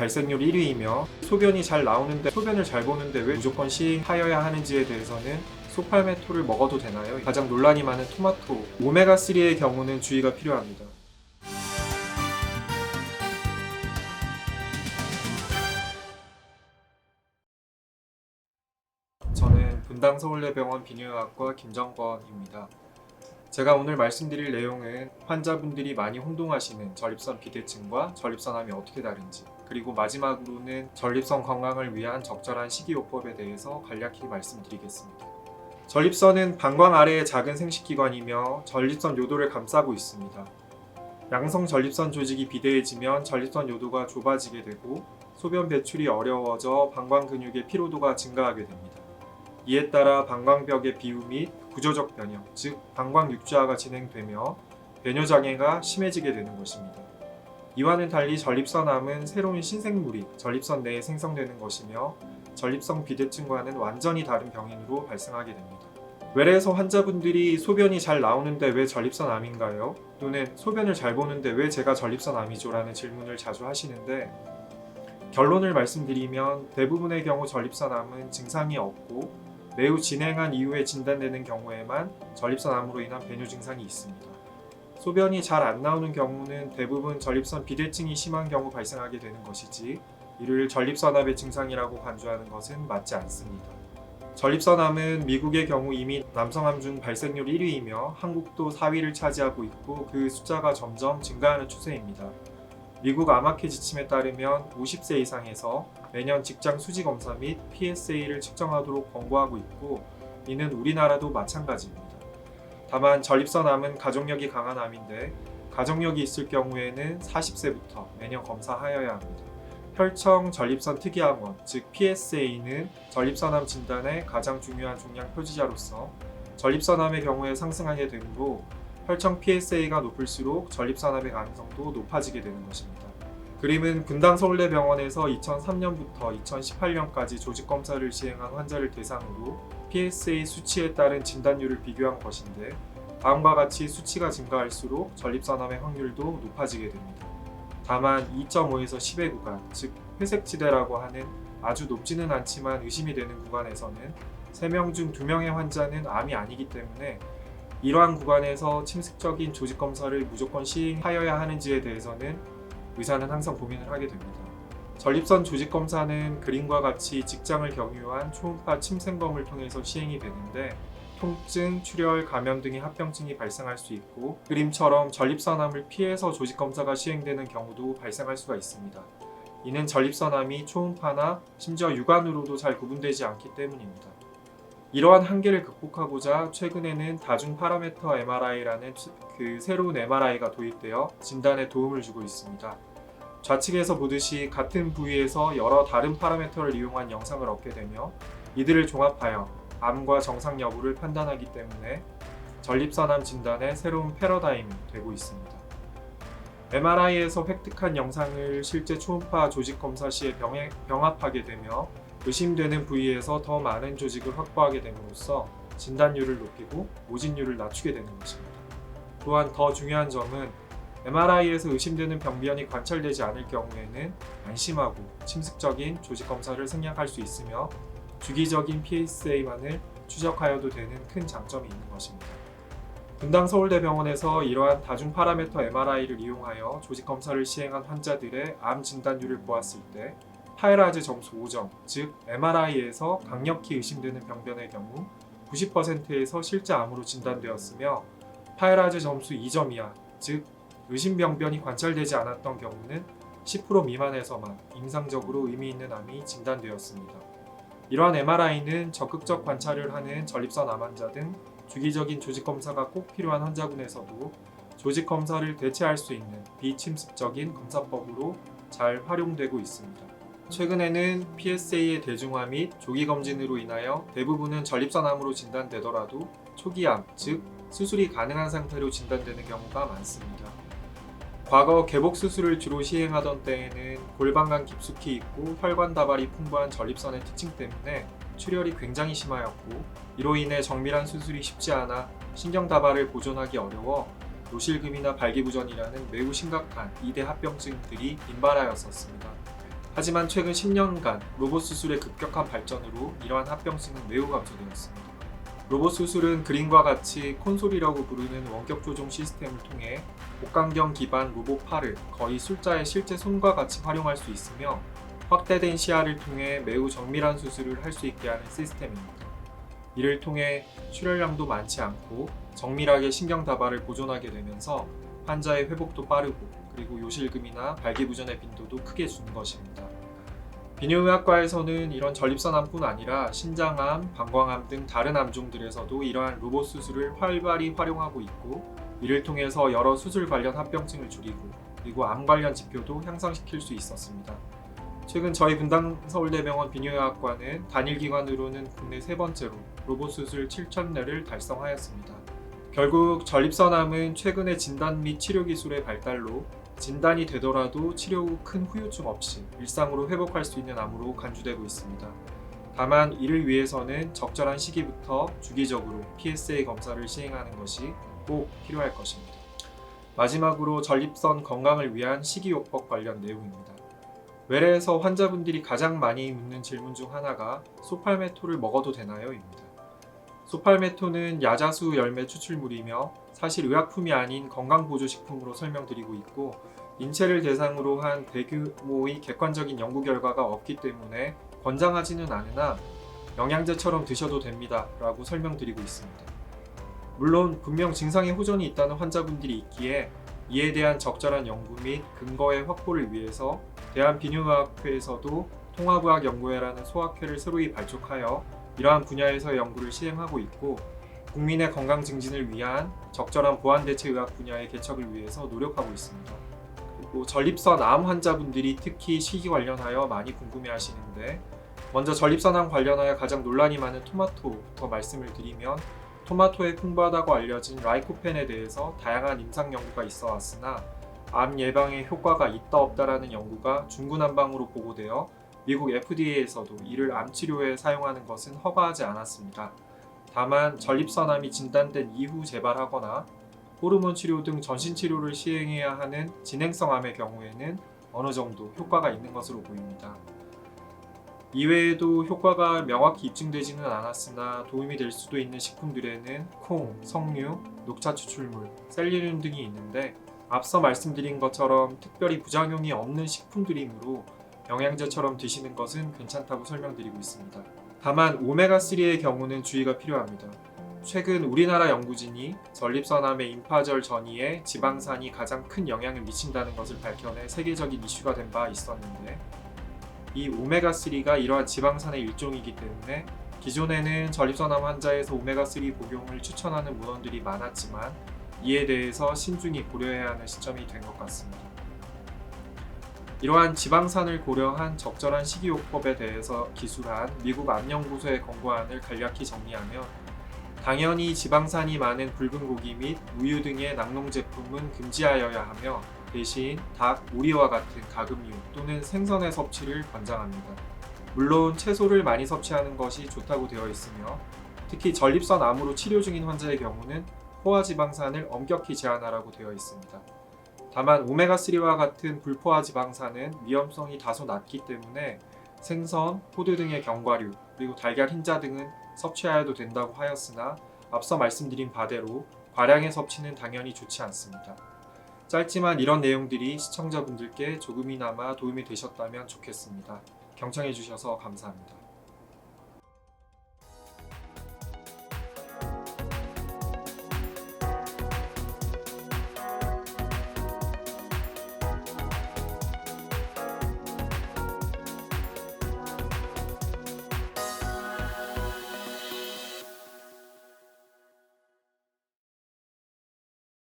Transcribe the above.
발생률 1위이며 소변이 잘 나오는데 소변을 잘 보는데 왜 무조건 시행하여야 하는지에 대해서는 소팔메토를 먹어도 되나요? 가장 논란이 많은 토마토 오메가3의 경우는 주의가 필요합니다. 저는 분당 서울대병원 비뇨의학과 김정권입니다. 제가 오늘 말씀드릴 내용은 환자분들이 많이 혼동하시는 전립선 비대증과 전립선암이 어떻게 다른지 그리고 마지막으로는 전립선 건강을 위한 적절한 식이요법에 대해서 간략히 말씀드리겠습니다. 전립선은 방광 아래의 작은 생식기관이며 전립선 요도를 감싸고 있습니다. 양성 전립선 조직이 비대해지면 전립선 요도가 좁아지게 되고 소변 배출이 어려워져 방광 근육의 피로도가 증가하게 됩니다. 이에 따라 방광벽의 비우 및 구조적 변형, 즉 방광 육주화가 진행되며 배뇨 장애가 심해지게 되는 것입니다. 이와는 달리 전립선암은 새로운 신생물이 전립선 내에 생성되는 것이며 전립선 비대증과는 완전히 다른 병인으로 발생하게 됩니다. 외래에서 환자분들이 소변이 잘 나오는데 왜 전립선암인가요? 또는 소변을 잘 보는데 왜 제가 전립선암이죠? 라는 질문을 자주 하시는데 결론을 말씀드리면 대부분의 경우 전립선암은 증상이 없고 매우 진행한 이후에 진단되는 경우에만 전립선암으로 인한 배뇨 증상이 있습니다. 소변이 잘 안 나오는 경우는 대부분 전립선 비대증이 심한 경우 발생하게 되는 것이지 이를 전립선암의 증상이라고 간주하는 것은 맞지 않습니다. 전립선암은 미국의 경우 이미 남성암 중 발생률 1위이며 한국도 4위를 차지하고 있고 그 숫자가 점점 증가하는 추세입니다. 미국 암학회 지침에 따르면 50세 이상에서 매년 직장 수지 검사 및 PSA를 측정하도록 권고하고 있고 이는 우리나라도 마찬가지입니다. 다만 전립선암은 가족력이 강한 암인데 가족력이 있을 경우에는 40세부터 매년 검사하여야 합니다. 혈청 전립선 특이항원 즉 PSA는 전립선암 진단의 가장 중요한 종양 표지자로서 전립선암의 경우에 상승하게 되므로 혈청 PSA가 높을수록 전립선암의 가능성도 높아지게 되는 것입니다. 그림은 분당 서울대병원에서 2003년부터 2018년까지 조직 검사를 시행한 환자를 대상으로 PSA 수치에 따른 진단율을 비교한 것인데 다음과 같이 수치가 증가할수록 전립선암의 확률도 높아지게 됩니다. 다만 2.5에서 10의 구간, 즉 회색지대라고 하는 아주 높지는 않지만 의심이 되는 구간에서는 3명 중 2명의 환자는 암이 아니기 때문에 이러한 구간에서 침습적인 조직 검사를 무조건 시행하여야 하는지에 대해서는 의사는 항상 고민을 하게 됩니다. 전립선 조직 검사는 그림과 같이 직장을 경유한 초음파 침생검을 통해서 시행이 되는데 통증, 출혈, 감염 등의 합병증이 발생할 수 있고 그림처럼 전립선암을 피해서 조직 검사가 시행되는 경우도 발생할 수가 있습니다. 이는 전립선암이 초음파나 심지어 육안으로도 잘 구분되지 않기 때문입니다. 이러한 한계를 극복하고자 최근에는 다중 파라메터 MRI라는 그 새로운 MRI가 도입되어 진단에 도움을 주고 있습니다. 좌측에서 보듯이 같은 부위에서 여러 다른 파라메터를 이용한 영상을 얻게 되며 이들을 종합하여 암과 정상 여부를 판단하기 때문에 전립선암 진단의 새로운 패러다임이 되고 있습니다. MRI에서 획득한 영상을 실제 초음파 조직 검사 시에 병에, 병합하게 되며 의심되는 부위에서 더 많은 조직을 확보하게 됨으로써 진단율을 높이고 모진율을 낮추게 되는 것입니다. 또한 더 중요한 점은 MRI에서 의심되는 병변이 관찰되지 않을 경우에는 안심하고 침습적인 조직 검사를 생략할 수 있으며 주기적인 PSA만을 추적하여도 되는 큰 장점이 있는 것입니다. 분당 서울대병원에서 이러한 다중 파라메터 MRI를 이용하여 조직 검사를 시행한 환자들의 암 진단율을 보았을 때 파이라즈 점수 5점, 즉 MRI에서 강력히 의심되는 병변의 경우 90%에서 실제 암으로 진단되었으며 파이라즈 점수 2점 이하, 즉 의심 병변이 관찰되지 않았던 경우는 10% 미만에서만 임상적으로 의미 있는 암이 진단되었습니다. 이러한 MRI는 적극적 관찰을 하는 전립선 암 환자 등 주기적인 조직 검사가 꼭 필요한 환자군에서도 조직 검사를 대체할 수 있는 비침습적인 검사법으로 잘 활용되고 있습니다. 최근에는 PSA의 대중화 및 조기 검진으로 인하여 대부분은 전립선암으로 진단되더라도 초기암, 즉 수술이 가능한 상태로 진단되는 경우가 많습니다. 과거 개복 수술을 주로 시행하던 때에는 골반간 깊숙이 있고 혈관 다발이 풍부한 전립선의 특징 때문에 출혈이 굉장히 심하였고 이로 인해 정밀한 수술이 쉽지 않아 신경 다발을 보존하기 어려워 노실금이나 발기부전이라는 매우 심각한 2대 합병증들이 빈발하였었습니다. 하지만 최근 10년간 로봇 수술의 급격한 발전으로 이러한 합병증은 매우 감소되었습니다. 로봇 수술은 그림과 같이 콘솔이라고 부르는 원격 조종 시스템을 통해 복강경 기반 로봇 팔을 거의 술자의 실제 손과 같이 활용할 수 있으며 확대된 시야를 통해 매우 정밀한 수술을 할 수 있게 하는 시스템입니다. 이를 통해 출혈량도 많지 않고 정밀하게 신경 다발을 보존하게 되면서 환자의 회복도 빠르고 그리고 요실금이나 발기부전의 빈도도 크게 주는 것입니다. 비뇨의학과에서는 이런 전립선암뿐 아니라 신장암, 방광암 등 다른 암종들에서도 이러한 로봇 수술을 활발히 활용하고 있고 이를 통해서 여러 수술 관련 합병증을 줄이고 그리고 암 관련 지표도 향상시킬 수 있었습니다. 최근 저희 분당 서울대병원 비뇨의학과는 단일 기관으로는 국내 세 번째로 로봇 수술 7,000회를 달성하였습니다. 결국 전립선암은 최근의 진단 및 치료 기술의 발달로 진단이 되더라도 치료 후 큰 후유증 없이 일상으로 회복할 수 있는 암으로 간주되고 있습니다. 다만 이를 위해서는 적절한 시기부터 주기적으로 PSA 검사를 시행하는 것이 꼭 필요할 것입니다. 마지막으로 전립선 건강을 위한 식이요법 관련 내용입니다. 외래에서 환자분들이 가장 많이 묻는 질문 중 하나가 소팔메토를 먹어도 되나요?입니다. 소팔메토는 야자수 열매 추출물이며 사실 의약품이 아닌 건강보조식품으로 설명드리고 있고 인체를 대상으로 한 대규모의 객관적인 연구 결과가 없기 때문에 권장하지는 않으나 영양제처럼 드셔도 됩니다 라고 설명드리고 있습니다. 물론 분명 증상에 호전이 있다는 환자분들이 있기에 이에 대한 적절한 연구 및 근거의 확보를 위해서 대한비뇨의학회에서도 통합의학연구회라는 소학회를 새로이 발족하여 이러한 분야에서 연구를 시행하고 있고 국민의 건강 증진을 위한 적절한 보완 대체 의학 분야의 개척을 위해서 노력하고 있습니다. 그리고 전립선 암 환자분들이 특히 시기 관련하여 많이 궁금해하시는데 먼저 전립선암 관련하여 가장 논란이 많은 토마토부터 말씀을 드리면 토마토에 풍부하다고 알려진 라이코펜에 대해서 다양한 임상 연구가 있어 왔으나 암 예방에 효과가 있다 없다라는 연구가 중구난방으로 보고되어 미국 FDA에서도 이를 암 치료에 사용하는 것은 허가하지 않았습니다. 다만 전립선암이 진단된 이후 재발하거나 호르몬 치료 등 전신 치료를 시행해야 하는 진행성 암의 경우에는 어느 정도 효과가 있는 것으로 보입니다. 이외에도 효과가 명확히 입증되지는 않았으나 도움이 될 수도 있는 식품들에는 콩, 석류, 녹차 추출물, 셀리늄 등이 있는데 앞서 말씀드린 것처럼 특별히 부작용이 없는 식품들이므로 영양제처럼 드시는 것은 괜찮다고 설명드리고 있습니다. 다만 오메가3의 경우는 주의가 필요합니다. 최근 우리나라 연구진이 전립선암의 임파절 전이에 지방산이 가장 큰 영향을 미친다는 것을 밝혀내 세계적인 이슈가 된 바 있었는데 이 오메가3가 이러한 지방산의 일종이기 때문에 기존에는 전립선암 환자에서 오메가3 복용을 추천하는 문헌들이 많았지만 이에 대해서 신중히 고려해야 하는 시점이 된 것 같습니다. 이러한 지방산을 고려한 적절한 식이요법에 대해서 기술한 미국 암연구소의 권고안을 간략히 정리하면 당연히 지방산이 많은 붉은 고기 및 우유 등의 낙농 제품은 금지하여야 하며 대신 닭, 오리와 같은 가금류 또는 생선의 섭취를 권장합니다. 물론 채소를 많이 섭취하는 것이 좋다고 되어 있으며 특히 전립선 암으로 치료 중인 환자의 경우는 포화지방산을 엄격히 제한하라고 되어 있습니다. 다만 오메가3와 같은 불포화 지방산은 위험성이 다소 낮기 때문에 생선, 호두 등의 견과류, 그리고 달걀 흰자 등은 섭취하여도 된다고 하였으나 앞서 말씀드린 바대로 과량의 섭취는 당연히 좋지 않습니다. 짧지만 이런 내용들이 시청자분들께 조금이나마 도움이 되셨다면 좋겠습니다. 경청해 주셔서 감사합니다.